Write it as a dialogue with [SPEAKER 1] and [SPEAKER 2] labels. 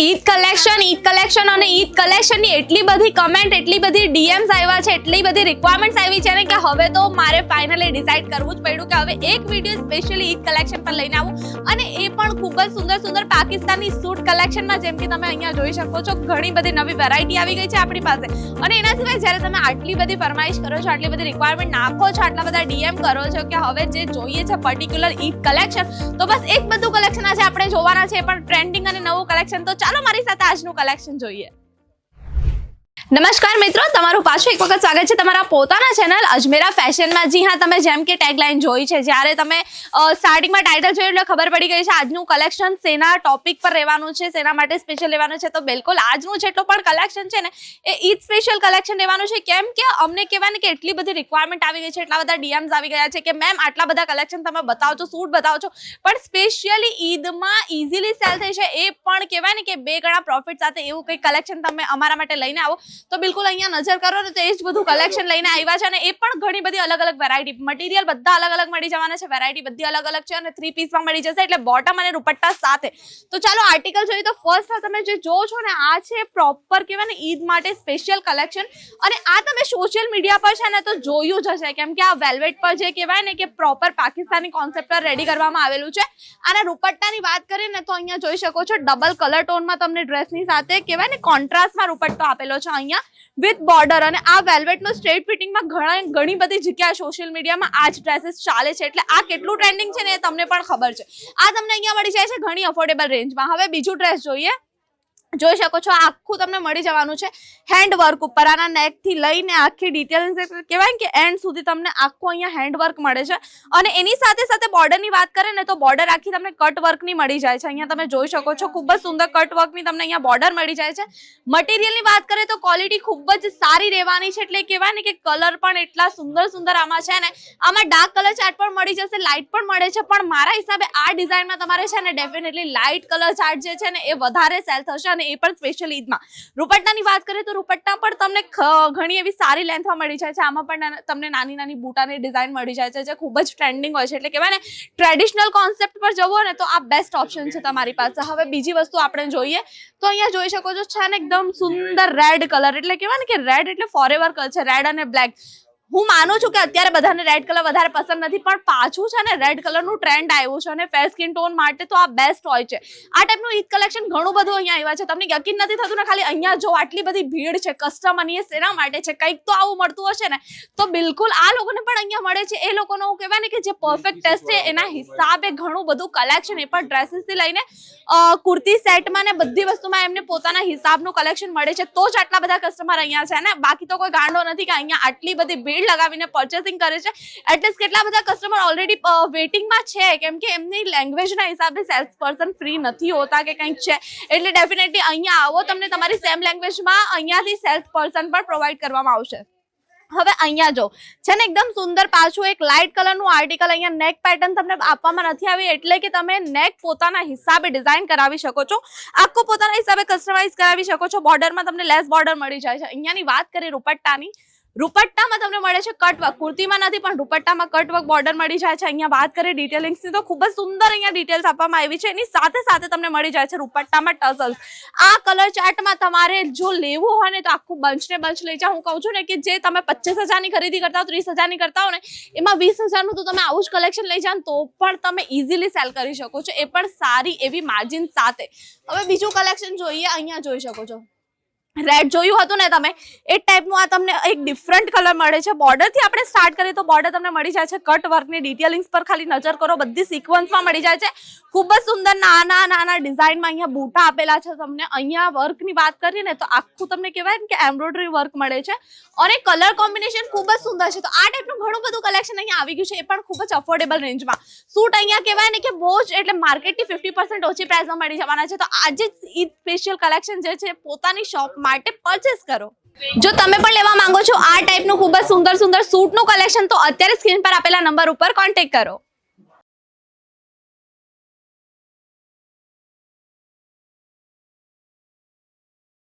[SPEAKER 1] Eid collection Eid collection અને ઈદ કલેક્શનની એટલી બધી કમેન્ટ એટલી બધી ડીએમ્સ આવ્યા છે, એટલી બધી રિક્વાયરમેન્ટ્સ આવી છે ને કે હવે તો મારે ફાઇનલી ડિસાઇડ કરવું જ પડ્યું કે હવે એક વીડિયો સ્પેશિયલી ઈદ કલેક્શન પર લઈને આવું. અને એ પણ ખૂબ જ સુંદર સુંદર પાકિસ્તાની સૂટ કલેક્શનમાં જેમ કે તમે અહીંયા જોઈ શકો છો, ઘણી બધી નવી વેરાયટી આવી ગઈ છે આપણી પાસે. અને એના સિવાય જ્યારે તમે આટલી બધી ફરમાઈશ કરો છો, આટલી બધી રિક્વાયરમેન્ટ નાખો છો, આટલા બધા ડીએમ કરો છો કે હવે જે જોઈએ છે પર્ટિક્યુલર ઈદ કલેક્શન તો બસ એક બધું કલેક્શન આજે આપણે જોવાના છે. પણ ટ્રેન્ડિંગ અને નવું કલેક્શન તો ચાલો મારી સાથે આજનું કલેક્શન જોઈએ. નમસ્કાર મિત્રો, તમારું પાછું એક વખત સ્વાગત છે તમારા પોતાના ચેનલ અજમેરા ફેશનમાં. જી હા, તમે જેમ કે ટેગલાઇન જોઈ છે, જ્યારે તમે સ્ટાર્ટિંગમાં ટાઇટલ જોયું એટલે ખબર પડી ગઈ છે, આજનું કલેક્શન સેના ટોપિક પર રહેવાનું છે, સેના માટે સ્પેશિયલ લેવાનું છે. તો બિલકુલ આજનું જેટલું પણ કલેક્શન છે ને, એ ઈદ સ્પેશિયલ કલેક્શન રહેવાનું છે. કેમ કે અમને કહેવાય કે એટલી બધી રિક્વાયરમેન્ટ આવી ગઈ છે, એટલા બધા ડીએમ્સ આવી ગયા છે કે મેમ આટલા બધા કલેક્શન તમે બતાવો છો સૂટ બતાવો છો પણ સ્પેશિયલી ઈદમાં ઇઝીલી સેલ થઈ છે એ પણ કહેવાય ને કે બે ગણા પ્રોફિટ સાથે એવું કંઈક કલેક્શન તમે અમારા માટે લઈને આવો. તો બિલકુલ અહીંયા નજર કરો ને તો એ જ બધું કલેક્શન લઈને આવ્યા છે અને એ પણ ઘણી બધી અલગ અલગ વેરાયટી મટીરિયલ બધા અલગ અલગ મળી જવાના છે વેરાયટી બધી અલગ અલગ છે અને થ્રી પીસમાં મળી જશે એટલે બોટમ અને દુપટ્ટા સાથે. તો ચાલો આર્ટિકલ જોઈએ તો ફર્સ્ટ તમે જે જો છો ને, આ છે પ્રોપર કહેવાય ને ઈદ માટે સ્પેશિયલ કલેક્શન અને આ તમે સોશિયલ મીડિયા પર છે ને તો જોયું જ હશે, કેમ કે આ વેલ્વેટ પર જે કહેવાય ને કે પ્રોપર પાકિસ્તાની કોન્સેપ્ટ પર રેડી કરવામાં આવેલું છે. અને દુપટ્ટાની વાત કરીએ ને તો અહીંયા જોઈ શકો છો ડબલ કલર ટોનમાં તમને ડ્રેસની સાથે કહેવાય ને કોન્ટ્રાસ્ટમાં દુપટ્ટો આપેલો છે. અહીંયા વિથ બોર્ડર અને આ વેલ્વેટનું સ્ટ્રેટ ફિટિંગમાં ઘણા ઘણી બધી જગ્યાએ સોશિયલ મીડિયામાં આ જ ડ્રેસીસ ચાલે છે. એટલે આ કેટલું ટ્રેન્ડિંગ છે ને એ તમને પણ ખબર છે. આ તમને અહીંયા મળી જાય છે ઘણી અફોર્ડેબલ રેન્જમાં હવે બીજું ડ્રેસ જોઈએ. જોઈ શકો છો, આખું તમને મળી જવાનું છે હેન્ડવર્ક ઉપર. આના નેકથી લઈને આખી ડિટેલ્સ કહેવાય ને કે એન્ડ સુધી તમને આખું અહીંયા હેન્ડવર્ક મળે છે. અને એની સાથે સાથે બોર્ડરની વાત કરીએ ને તો બોર્ડર આખી તમને કટ વર્કની મળી જાય છે. અહીંયા તમે જોઈ શકો છો, ખૂબ જ સુંદર કટ વર્કની તમને અહીંયા બોર્ડર મળી જાય છે. મટીરિયલની વાત કરીએ તો ક્વોલિટી ખૂબ જ સારી રહેવાની છે. એટલે કહેવાય ને કે કલર પણ એટલા સુંદર સુંદર આમાં છે ને, આમાં ડાર્ક કલર ચાર્ટ પણ મળી જશે લાઇટ પણ મળે છે. પણ મારા હિસાબે આ ડિઝાઇનમાં તમારે છે ને ડેફિનેટલી લાઇટ કલર ચાર્ટ જે છે ને એ વધારે સેલ થશે અને એ પણ સ્પેશિયલ ઈદમાં. રૂપટ્ટાની વાત કરીએ તો રૂપટ્ટા પણ તમને ઘણી એવી સારી લેન્થમાં મળી જાય છે. આમાં પણ તમને નાની નાની બૂટાની ડિઝાઇન મળી જાય છે, જે ખૂબ જ ટ્રેન્ડિંગ હોય છે. એટલે કહેવાય ને ટ્રેડિશનલ કોન્સેપ્ટ પર જવો ને તો આ બેસ્ટ ઓપ્શન છે તમારી પાસે. હવે બીજી વસ્તુ આપણે જોઈએ, તો અહીંયા જોઈ શકો છો, છે ને, એકદમ સુંદર રેડ કલર એટલે કહેવાય ને કે રેડ એટલે ફોરેવર કલર છે. રેડ અને બ્લેક હું માનું છું કે અત્યારે બધાને રેડ કલર વધારે પસંદ નથી, પણ પાછું છે ને રેડ કલરનું ટ્રેન્ડ આવ્યું છે અને ફેર સ્કિન ટોન માટે તો આ બેસ્ટ હોય છે. આ ટાઈપનું ઈદ કલેક્શન ઘણું બધું અહીંયા આવ્યા છે. તમને યકીન નથી થતું ને ખાલી અહીંયા જો આટલી બધી ભીડ છે કસ્ટમ અને શેના માટે છે, કંઈક તો આવું મળતું હશે ને, તો બિલકુલ આ લોકોને પણ અહીંયા મળે છે. એ લોકોનો હું કહેવાય ને કે જે પરફેક્ટ ટેસ્ટ છે, એના હિસાબે ઘણું બધું કલેક્શન એ પણ ડ્રેસીસથી લઈને કુર્તી સેટમાં ને બધી વસ્તુમાં એમને પોતાના હિસાબનું કલેક્શન મળે છે. તો જ આટલા બધા કસ્ટમર અહીંયા છે ને. બાકી તો કોઈ ગાંડો નથી કે અહીંયા આટલી બધી ભીડ લગાવીને પર્ચેસિંગ કરે છે. એટલીસ્ટ કેટલા બધા કસ્ટમર ઓલરેડી વેટિંગમાં છે, કેમ કે એમની લેંગ્વેજના હિસાબે સેલ્સ પર્સન ફ્રી નથી હોતા કે કંઈક છે. એટલે ડેફિનેટલી અહીંયા આવો, તમને તમારી સેમ લેંગ્વેજમાં અહીંયાથી સેલ્સ પર્સન પણ પ્રોવાઈડ કરવામાં આવશે. હવે અહીંયા જો, છે ને એકદમ સુંદર પાછું એક લાઇટ કલરનું આર્ટિકલ અહીંયા નેક પેટર્ન તમને આપવામાં નથી આવી, એટલે કે તમે નેક પોતાના હિસાબે ડિઝાઇન કરાવી શકો છો. આખું પોતાના હિસાબે કસ્ટમાઇઝ કરાવી શકો છો. બોર્ડરમાં તમને લેસ બોર્ડર મળી જાય છે. અહીંયાની વાત કરીએ રૂપટ્ટાની રૂપટ્ટામાં તમને મળે છે કટવર્ક કુર્તીમાં નથી, પણ દુપટ્ટામાં કટવર્ક બોર્ડર મળી જાય છે. અહીંયા વાત કરીએ ડિટેલિંગ્સની તો ખૂબ જ સુંદર અહીંયા ડિટેલ્સ આપવામાં આવી છે. એની સાથે સાથે તમને મળી જાય છે રૂપટ્ટામાં ટસલ્સ આ કલર ચાર્ટમાં તમારે જો લેવું હોય ને, તો આખું બંચને બંચ લઈ જાઓ. હું કહું છું ને કે જે તમે પચીસ હજારની ખરીદી કરતા હો, ત્રીસ હજારની કરતા હો ને, એમાં વીસ હજારનું તો તમે આવું જ કલેક્શન લઈ જાઓ તો પણ તમે ઇઝીલી સેલ કરી શકો છો. એ પણ સારી એવી માર્જિન સાથે. હવે બીજું કલેક્શન જોઈએ, અહીંયા જોઈ શકો છો. રેડ જોયું હતું ને તમે? એ ટાઈપનું આ તમને એક ડિફરન્ટ કલર મળે છે. બોર્ડરથી આપણે સ્ટાર્ટ કરીએ તો બોર્ડર તમને મળી જાય છે કટ વર્કની ડિટેલિંગ્સ પર ખાલી નજર કરો. બધી સિક્વન્સમાં મળી જાય છે. ખૂબ જ સુંદર નાના નાના ડિઝાઇનમાં અહીંયા બૂટા આપેલા છે તમને. અહીંયા વર્કની વાત કરીએ ને તો આખું તમને કહેવાય ને કે એમ્બ્રોઇડરી વર્ક મળે છે. અને કલર કોમ્બિનેશન ખૂબ જ સુંદર છે. તો આ ટાઈપનું ઘણું બધું કલેક્શન અહીંયા આવી ગયું છે. એ પણ ખૂબ જ અફોર્ડેબલ રેન્જમાં સૂટ અહીંયા કહેવાય ને કે બહુ જ એટલે માર્કેટથી ફિફ્ટી પર્સન્ટ ઓછી પ્રાઇસમાં મળી જવાના છે. તો આજે જ ઈદ સ્પેશિયલ કલેક્શન જે છે પોતાની શોપ માટે પરચેસ કરો. જો તમે પણ લેવા માંગો છો, આ ટાઈપનું ખૂબ જ સુંદર સુંદર સૂટનું કલેક્શન તો અત્યારે સ્ક્રીન પર આપેલા નંબર ઉપર કોન્ટેક્ટ કરો.